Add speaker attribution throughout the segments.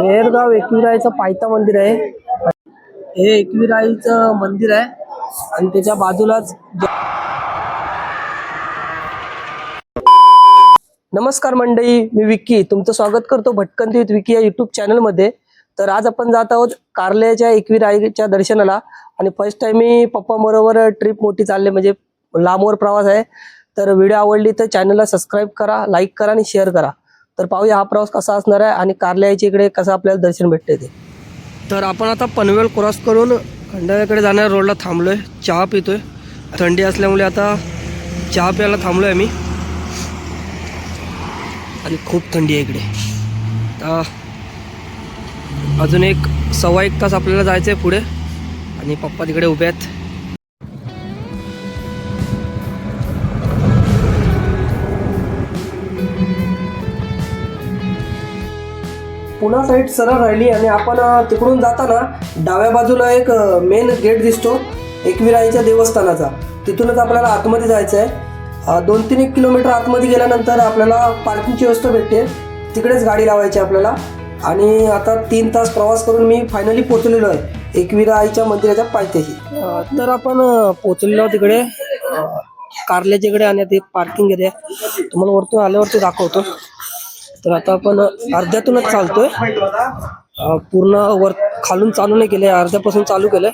Speaker 1: रेरगाव एकविरायचं पायथा मंदिर आहे. हे एकविराईचं मंदिर आहे. आणि त्याच्या बाजूलाच नमस्कार मंडळी मी विक्की. तुमचं स्वागत करतो भटकंती विथ विकी या युट्यूब चॅनलमध्ये तर आज आपण जात आहोत कारल्याच्या एकविराईच्या दर्शनाला. आणि फर्स्ट टाइम मी पप्पा बरोबर ट्रिप मोठी चालली म्हणजे लांबवर प्रवास आहे. तर व्हिडिओ आवडली तर चॅनलला सबस्क्राईब करा लाईक करा आणि शेअर करा. तर पाहूया हा प्रवास कसा असणार आहे आणि कारल्याच्या इकडे कसं आपल्याला दर्शन भेटते ते. तर आपण आता पनवेल क्रॉस करून खंडाळ्याकडे जाणाऱ्या रोडला थांबलोय चहा पितोय. थंडी असल्यामुळे आता चहा प्यायला थांबलोय आम्ही. आणि खूप थंडी आहे इकडे. अजून एक सव्वा एक तास आपल्याला जायचं आहे पुढे. आणि पप्पा तिकडे उभे आहेत. पुन्हा साईड सरळ राहिली आणि आपण तिकडून जाताना डाव्या बाजूला एक मेन गेट दिसतो एकविराईच्या देवस्थानाचा. तिथूनच आपल्याला आतमध्ये जायचं आहे दोन तीन एक किलोमीटर आतमध्ये गेल्यानंतर आपल्याला पार्किंगची व्यवस्था भेटते. तिकडेच गाडी लावायची आपल्याला. आणि आता तीन तास प्रवास करून मी फायनली पोचलेलो आहे एकविरा आईच्या मंदिराच्या पायथ्याशी. तर आपण पोचलेलो तिकडे. कारल्याच्याकडे आणि ते पार्किंग एरिया तुम्हाला वरतून आल्यावरती दाखवतो. तर आता आपण अर्ध्यातूनच चालतोय. पूर्ण वर खालून चालू नाही केले अर्ध्यापासून चालू केलंय.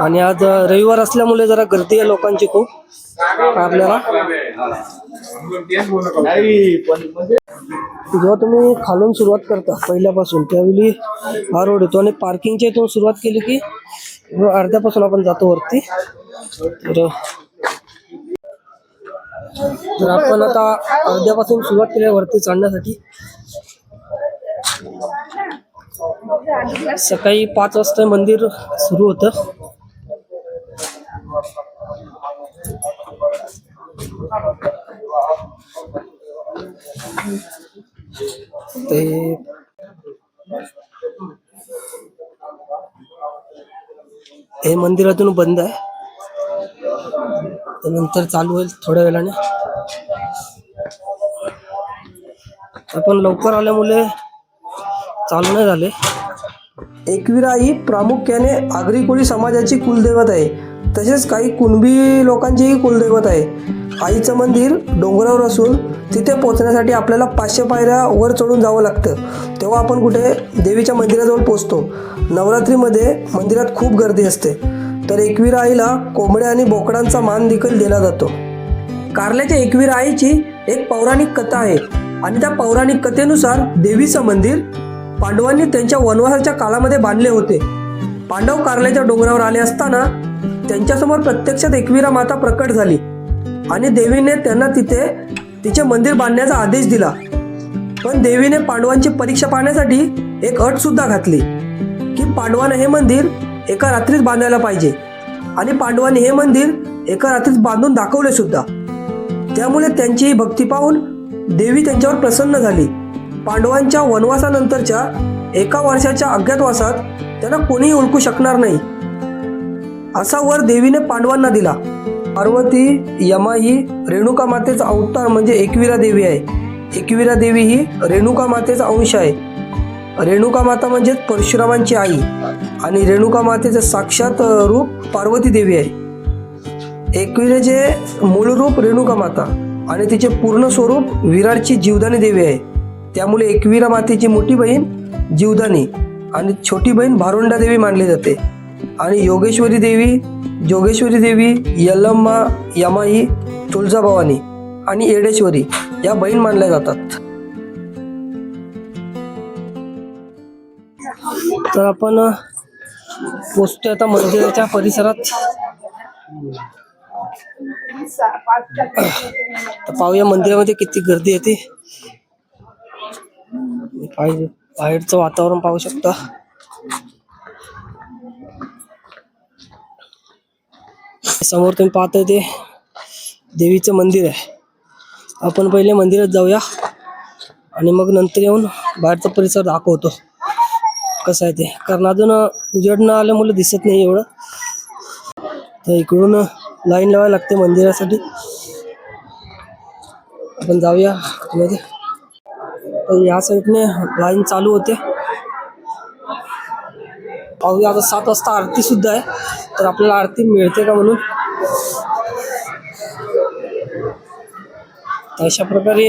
Speaker 1: आणि आज रविवार असल्यामुळे जरा गर्दी आहे लोकांची खूप. आपल्याला? जेव्हा तुम्ही खालून सुरुवात करता पहिल्यापासून त्यावेळी हा रोड येतो आणि पार्किंगच्या इथून सुरुवात केली की अर्ध्यापासून आपण जातो वरती. तर तर आपण आता अर्ध्यापासून सुरुवात केली वरती चढण्यासाठी. सकाळी पाच वाजता मंदिर सुरू होतं. ते हे मंदिर अजून बंद आहे. त्यानंतर चालू होईल थोड्या वेळाने. आपण लवकर आल्यामुळे चालू नाही झाले. एकविरा ही प्रामुख्याने आगरी कोळी समाजाची कुलदैवत आहे. तसेच काही कुणबी लोकांचीही कुलदैवत आहे. आईचं मंदिर डोंगरावर असून तिथे पोहोचण्यासाठी आपल्याला पाचशे पायऱ्या वर चढून जावं लागतं. तेव्हा आपण कुठे देवीच्या मंदिराजवळ पोचतो नवरात्रीमध्ये मंदिरात खूप गर्दी असते. तर एकविराईला कोंबड्या आणि बोकडांचा मान देखील दिला जातो. कारल्याच्या एकविराईची आईची एक पौराणिक कथा आहे आणि त्या पौराणिक कथेनुसार देवीचं मंदिर पांडवांनी त्यांच्या वनवासाच्या काळामध्ये बांधले होते. पांडव कारल्याच्या डोंगरावर आले असताना त्यांच्यासमोर प्रत्यक्षात एकविरा माता प्रकट झाली आणि देवीने त्यांना तिथे तिचे मंदिर बांधण्याचा आदेश दिला. पण देवीने पांडवांची परीक्षा पाहण्यासाठी एक अट सुद्धा घातली की पांडवानं हे मंदिर एका रात्रीत बांधायला पाहिजे. आणि पांडवांनी हे मंदिर एका रात्रीत बांधून दाखवले सुद्धा. त्यामुळे त्यांची ही भक्ती पाहून देवी त्यांच्यावर प्रसन्न झाली. पांडवांच्या वनवासानंतरच्या एका वर्षाच्या अज्ञातवासात त्यांना कोणीही ओळखू शकणार नाही. असा वर देवीने पांडवांना दिला. पार्वती यमा ही रेणुका मातेचा अवतार म्हणजे एकविरा देवी आहे. एकविरा देवी ही रेणुका मातेचा अंश आहे. रेणुका माता म्हणजेच परशुरामांची आई आणि रेणुका मातेचं साक्षात रूप पार्वती देवी आहे. एकविरेचे मूळ रूप रेणुका माता आणि तिचे पूर्ण स्वरूप विराटची जीवदानी देवी आहे. त्यामुळे एकविरा मातेची मोठी बहीण जीवदानी आणि छोटी बहीण भारुंडा देवी मानली जाते. आणि योगेश्वरी देवी जोगेश्वरी देवी यल्लम्मा यमाई तुळजाभवानी आणि येडेश्वरी या बहीण मानल्या जातात. तर आपण पोचतोय आता मंदिराच्या परिसरात. तर पाहूया मंदिरामध्ये किती गर्दी येते पाहिजे बाहेरचं वातावरण पाहू शकता. समोर तुम्ही पाहताय ते देवीचं मंदिर आहे. आपण पहिले मंदिरात जाऊया आणि मग नंतर येऊन बाहेरचा परिसर दाखवतो. कसं आहे ते? कारण अजून उजेडनं आल्यामुळे दिसत नाही एवढं. तर इकडून लाईन लावायला लागते मंदिरासाठी. आपण जाऊया मध्ये
Speaker 2: तर या साईडने लाईन चालू होते. पाहूया आता सात वाजता आरती सुद्धा आहे. तर आपल्याला आरती मिळते का म्हणून? अशा प्रकारे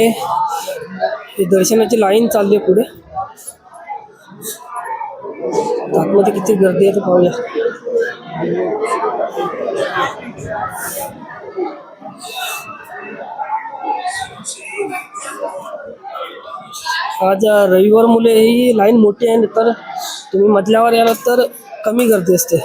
Speaker 2: दर्शनाची लाईन चालली आहे पुढे. तर आतमध्ये किती गर्दी आहे ते पाहूया. आज रविवार मुले ही लाईन मोठी आहे तर तुम्ही मधल्यावर याला तर कमी गर्दी असते.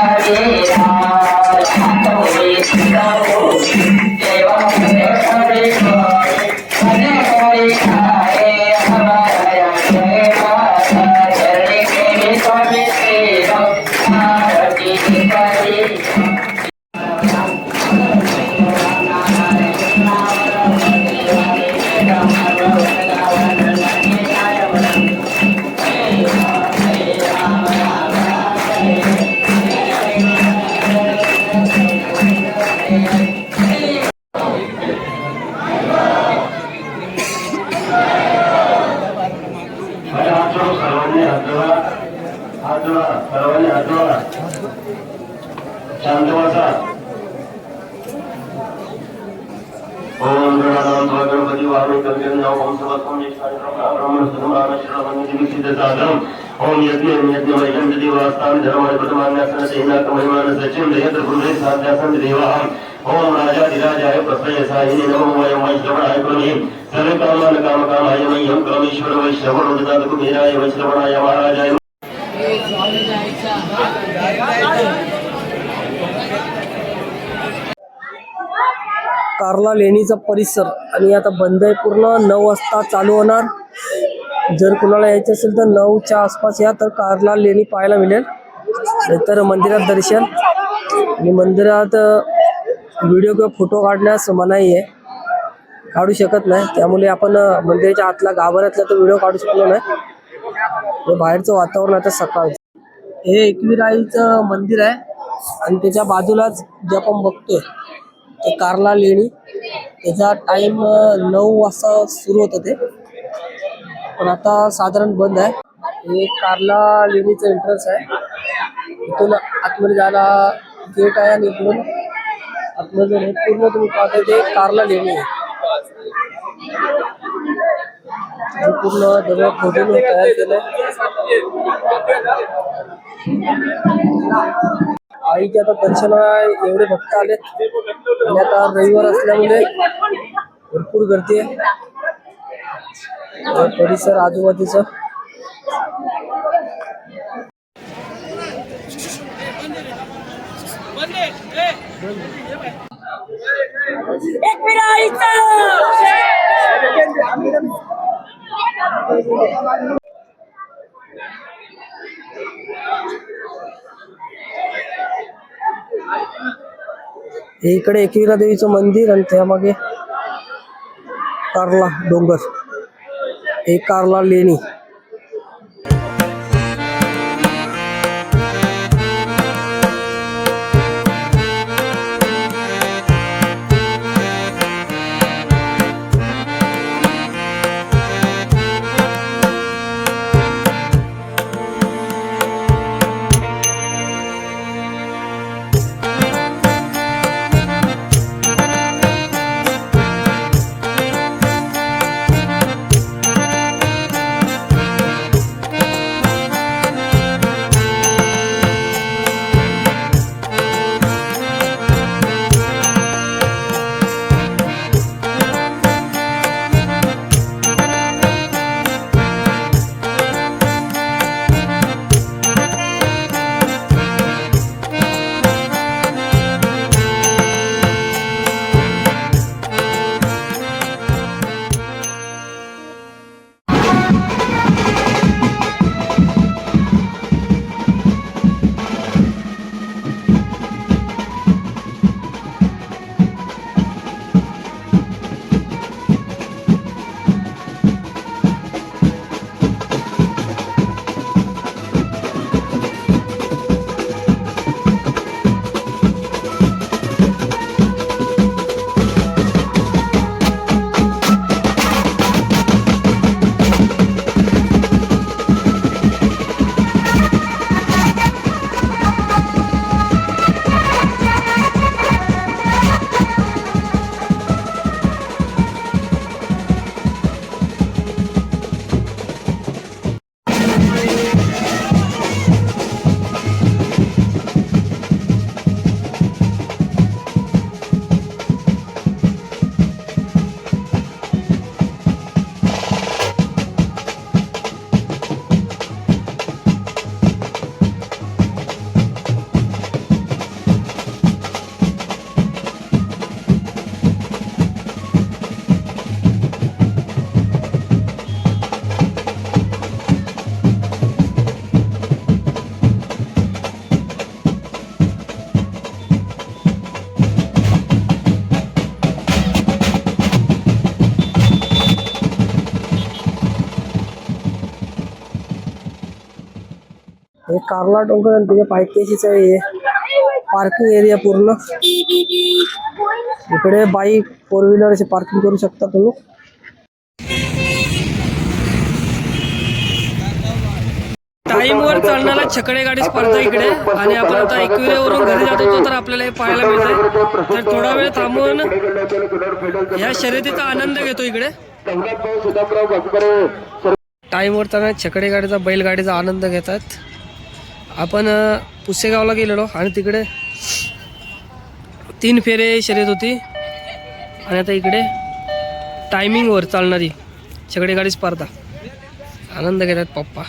Speaker 3: Hare धर्माय प्रथमान्यासन साध्यासन देवाहम ओम राजाधिराजाय प्रसय साहिने नमो वयं मह्यं कुबेराय महाराजाय
Speaker 2: कारला लेणीचा परिसर आणि आता बंद आहे. पूर्ण नऊ वाजता चालू होणार. जर कुणाला यायचं असेल तर नऊच्या आसपास या तर कारला लेणी पाहायला मिळेल. तर मंदिरात दर्शन. आणि मंदिरात व्हिडिओ किंवा फोटो काढण्यास मनाई आहे. काढू शकत नाही. त्यामुळे आपण मंदिराच्या आतला गाभाऱ्यातला तो व्हिडिओ काढू शकलो नाही. बाहेरचं वातावरण आता सकाळचं. हे एकविराईचं मंदिर आहे. आणि त्याच्या बाजूलाच जे आपण बघतोय ते कारला लेणी. त्याचा टाइम नऊ वाजता सुरू होतं ते. पण आता साधारण बंद आहे. हे कारला लेणीचं एंट्रन्स आहे. इथून आतमध्ये जायला गेट आहे आणि इकडून आतमध्ये हे पूर्ण तुम्ही पाहता ते कारला लेणी आहे.
Speaker 1: पूर्ण दगड खोदून तयार केलंय. आईचे आता दर्शनाला एवढे भक्त आलेत. आणि आता रविवार असल्यामुळे भरपूर गर्दी आहे. परिसर आजूबाजूचा. हे इकडे एकविरा देवीचं मंदिर आणि त्यामागे कार्ला डोंगर. हे कार्ला लेणी. कार्ला डोंगर आणि त्याच्या पायथ्याशीच आहे. हे पार्किंग एरिया पूर्ण. इकडे बाईक फोर व्हीलर असे पार्किंग करू शकता तुम्ही. टाईमवर चालणारा छकडे गाडी स्पर्धा इकडे आणि आपण आता एकविरेवरून घरी जात होतो तर आपल्याला हे पाहायला मिळतंय. तर थोडा वेळ थांबून या शर्यतीचा आनंद घेतो इकडे. टाईमवर चालणाऱ्या छकडे गाडीचा बैलगाडीचा आनंद घेतात. आपण पुसेगावला गेलेलो आणि तिकडे तीन फेरे शर्यत होती. आणि आता इकडे टायमिंगवर चालणारी सगळे गाडी स्पर्धा. आनंद घेतात पप्पा.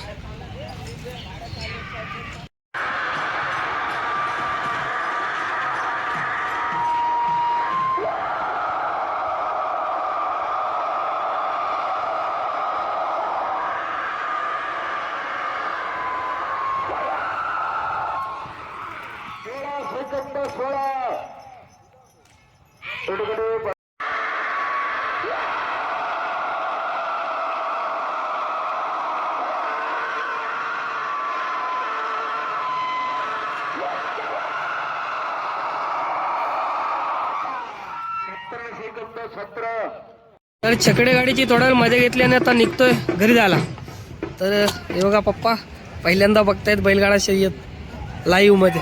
Speaker 1: तर छकडे गाडीची थोडा मजा घेतल्याने आता निघतोय घरी झाला तर हे बघा पप्पा पहिल्यांदा बघतायत बैलगाडा शर्यत लाईव्हमध्ये.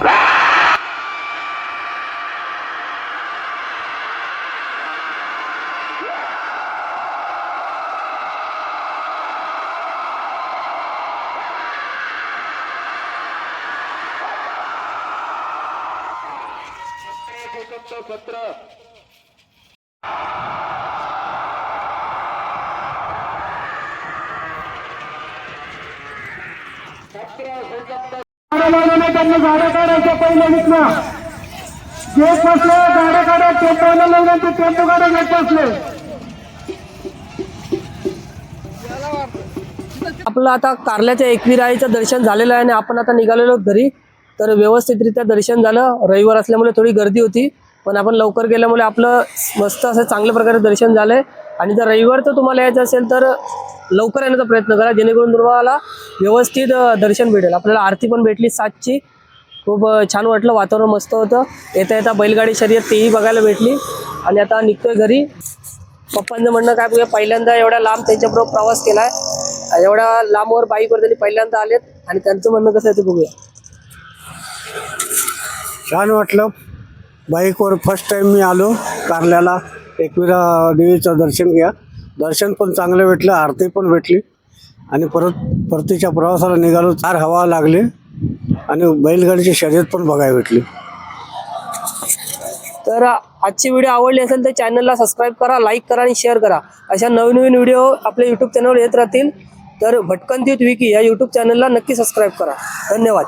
Speaker 1: सत्र.
Speaker 4: त्यांना गाड्या काढायच्या पहिले विकणं जे बसले गाड्या काढा ते पहिलं लग्न ते टेम्पो गाड्या घेत बसले
Speaker 1: आपलं आता कारल्याच्या एकविराईचं दर्शन झालेलं आहे आणि आपण आता निघालेलो घरी. तर व्यवस्थितरित्या दर्शन झालं. रविवार असल्यामुळे थोडी गर्दी होती पण आपण लवकर गेल्यामुळे आपलं मस्त असं चांगल्या प्रकारे दर्शन झालं आहे आणि जर रविवार तर तुम्हाला यायचं असेल तर लवकर येण्याचा प्रयत्न करा जेणेकरून तुम्हाला व्यवस्थित दर्शन भेटेल. आपल्याला आरती पण भेटली सातची. खूप छान वाटलं वातावरण मस्त होतं. येता येता बैलगाडी शर्यत तेही बघायला भेटली. आणि आता निघतोय घरी. पप्पांचं म्हणणं काय बघूया पहिल्यांदा एवढ्या लांब त्यांच्याबरोबर प्रवास केला आहे एवढ्या लांबवर बाईकवर त्यांनी पहिल्यांदा आलेत. आणि त्यांचं म्हणणं कसं आहे ते बघूया.
Speaker 5: छान वाटलं. बाईकवर फर्स्ट टाईम मी आलो. कारल्याला एकविरा देवीचं दर्शन घ्या. दर्शन पण चांगलं भेटलं आरती पण भेटली. आणि परत परतीच्या प्रवासाला निघालो चार हवा लागले. आणि बैलगाडीची शर्यत पण बघायला भेटली.
Speaker 1: तर आजची व्हिडिओ आवडली असेल तर चॅनलला सबस्क्राईब करा लाईक करा आणि शेअर करा. अशा नवीन नवीन व्हिडिओ आपल्या यूट्यूब चॅनलवर येत राहतील. तर भटकंतीत विकी या यूट्यूब चॅनलला नक्की सबस्क्राईब करा. धन्यवाद.